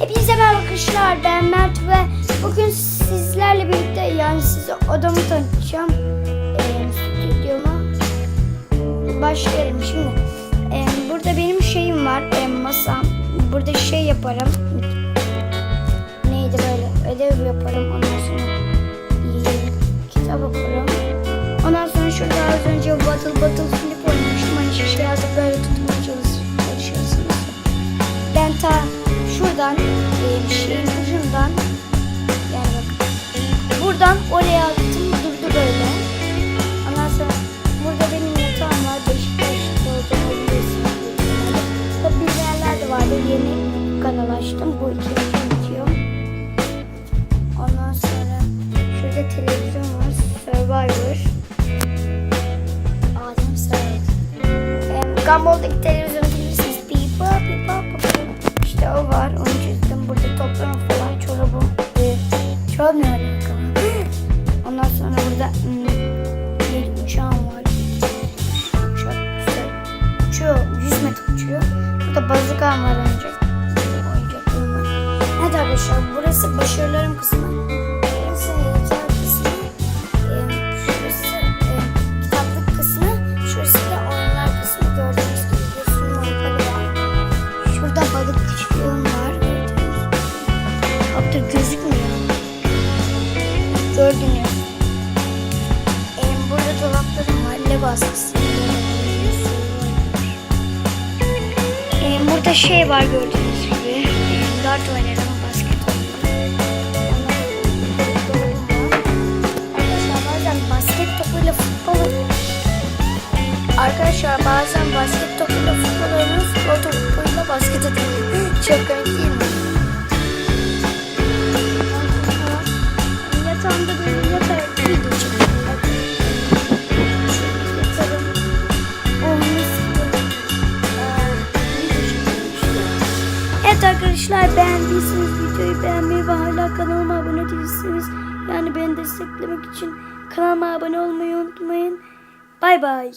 Hepinize merhaba arkadaşlar ben Mert ve bugün sizlerle birlikte yani size odamı tanıtacağım. Ee, stüdyoma başlayalım şimdi. Ee, burada benim şeyim var ee, masam. Burada şey yaparım. Neydi böyle ödev yaparım ondan sonra iyi, kitap okurum. Ondan sonra şurada az önce Battle Battle Flip oynamıştım. Hani şişe yazıp böyle tutmaya açtım. Bu iki bitiyor. Ondan sonra şurada televizyon var. Survivor. Adem. Em, Gumball'daki televizyonu bilirsiniz. Pipa pipa pipa. İşte o var. Onu çizdim. Burada toprağım falan çorabım. Çorap ne alakalı? Ondan sonra burada hmm, bir uçağım var. Uçak. Uçuyor. 100 metre uçuyor. Burada bazukam var önce. Arkadaşlar burası başarılarım kısmı. Burası e, kitaplık kısmı. Şurası da oyunlar kısmı. Gördüğünüz gibi balık küçüğüm var. Hatta gözükmüyor. Gördünüz. Ee, burada dolaplarım var. Lego askısı. Burada şey var gördüğünüz gibi. Dart oynarım, Arkadaşlar bazen basket topuyla futbol oynuyoruz, futbol topuyla basket atıyoruz. Çok komik değil mi? Yatağımda böyle yatarak video çekiyorum. Evet arkadaşlar beğendiyseniz videoyu beğenmeyi ve hala kanalıma abone değilseniz yani beni desteklemek için kanalıma abone olmayı unutmayın. Bay bay.